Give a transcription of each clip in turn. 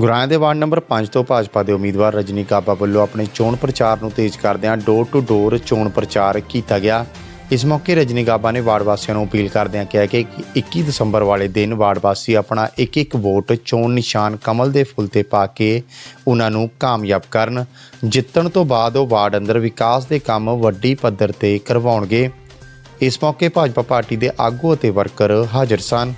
ਗੁਰਾਇਆ ਦੇ ward number 5 ਤੋਂ ਭਾਜਪਾ ਦੇ ਉਮੀਦਵਾਰ ਰਜਨੀ ਕਾਬਾ ਵੱਲੋਂ ਆਪਣੇ ਚੋਣ ਪ੍ਰਚਾਰ ਨੂੰ ਤੇਜ਼ ਕਰਦਿਆਂ ਡੋਰ ਟੂ ਡੋਰ ਚੋਣ ਪ੍ਰਚਾਰ ਕੀਤਾ ਗਿਆ। ਇਸ ਮੌਕੇ ਰਜਨੀ ਕਾਬਾ ਨੇ ਵਾਰਡ ਵਾਸੀਆਂ ਨੂੰ ਅਪੀਲ ਕਰਦਿਆਂ ਕਿਹਾ ਕਿ 21 ਦਸੰਬਰ ਵਾਲੇ ਦਿਨ ਵਾਰਡ ਵਾਸੀ ਆਪਣਾ ਇੱਕ ਇੱਕ ਵੋਟ ਚੋਣ ਨਿਸ਼ਾਨ ਕਮਲ ਦੇ ਫੁੱਲ ਤੇ ਪਾ ਕੇ ਉਹਨਾਂ ਨੂੰ ਕਾਮਯਾਬ ਕਰਨ। ਜਿੱਤਣ ਤੋਂ ਬਾਅਦ ਉਹ ਵਾਰਡ ਅੰਦਰ ਵਿਕਾਸ ਦੇ ਕੰਮ ਵੱਡੀ ਪੱਧਰ ਤੇ ਕਰਵਾਉਣਗੇ। ਇਸ ਮੌਕੇ ਭਾਜਪਾ ਪਾਰਟੀ ਦੇ ਆਗੂ ਅਤੇ ਵਰਕਰ ਹਾਜ਼ਰ ਸਨ।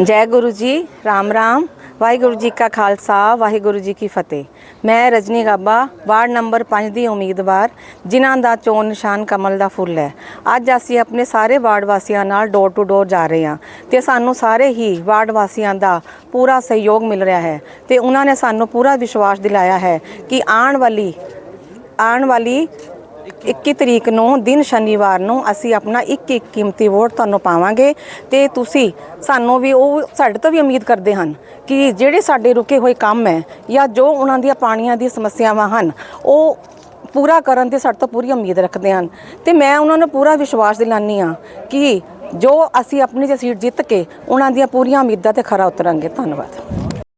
ਜੈ ਗੁਰੂ ਜੀ ਰਾਮ ਰਾਮ ਵਾਹਿਗੁਰੂ ਜੀ ਕਾ ਖਾਲਸਾ ਵਾਹਿਗੁਰੂ ਜੀ ਕੀ ਫਤਿਹ ਮੈਂ ਰਜਨੀ ਗਾਬਾ ਵਾਰਡ ਨੰਬਰ 5 ਦੀ ਉਮੀਦਵਾਰ ਜਿਨ੍ਹਾਂ ਦਾ ਚੋਣ ਨਿਸ਼ਾਨ ਕਮਲ ਦਾ ਫੁੱਲ ਹੈ ਅੱਜ ਅਸੀਂ ਆਪਣੇ ਸਾਰੇ ਵਾਰਡ ਵਾਸੀਆਂ ਨਾਲ ਡੋਰ ਟੂ ਡੋਰ ਜਾ ਰਹੇ ਹਾਂ ਤੇ ਸਾਨੂੰ ਸਾਰੇ ਹੀ ਵਾਰਡ ਵਾਸੀਆਂ ਦਾ ਪੂਰਾ ਸਹਿਯੋਗ ਮਿਲ ਰਿਹਾ ਹੈ ਤੇ ਉਹਨਾਂ ਨੇ ਸਾਨੂੰ ਪੂਰਾ ਵਿਸ਼ਵਾਸ ਦਿਲਾਇਆ ਹੈ ਕਿ ਆਉਣ ਵਾਲੀ ਆਉਣ ਵਾਲੀ 21 ਤਰੀਕ ਨੂੰ, ਦਿਨ ਸ਼ਨੀਵਾਰ ਨੂੰ ਅਸੀਂ ਆਪਣਾ ਇੱਕ ਇੱਕ ਕੀਮਤੀ ਵੋਟ ਤੁਹਾਨੂੰ ਪਾਵਾਂਗੇ ਤੇ ਤੁਸੀਂ ਸਾਨੂੰ ਵੀ ਉਹ ਸਾਡੇ ਤੋਂ ਵੀ ਉਮੀਦ ਕਰਦੇ ਹਨ ਕਿ ਜਿਹੜੇ ਸਾਡੇ ਰੁਕੇ ਹੋਏ ਕੰਮ ਹੈ ਜਾਂ ਜੋ ਉਹਨਾਂ ਦੀਆਂ ਪਾਣੀਆਂ ਦੀ ਸਮੱਸਿਆਵਾਂ ਹਨ, ਉਹ ਪੂਰਾ ਕਰਨ ਦੀ ਸਾਡੇ ਤੋਂ ਪੂਰੀ ਉਮੀਦ ਰੱਖਦੇ ਹਨ। ਤੇ ਮੈਂ ਉਹਨਾਂ ਨੂੰ ਪੂਰਾ ਵਿਸ਼ਵਾਸ ਦਿਲਾਨੀ ਆ ਕਿ ਜੋ ਅਸੀਂ ਆਪਣੀ ਜੇ ਸੀਟ ਜਿੱਤ ਕੇ ਉਹਨਾਂ ਦੀਆਂ ਪੂਰੀਆਂ ਉਮੀਦਾਂ ਤੇ ਖਰਾ ਉਤਰਾਂਗੇ। ਧੰਨਵਾਦ।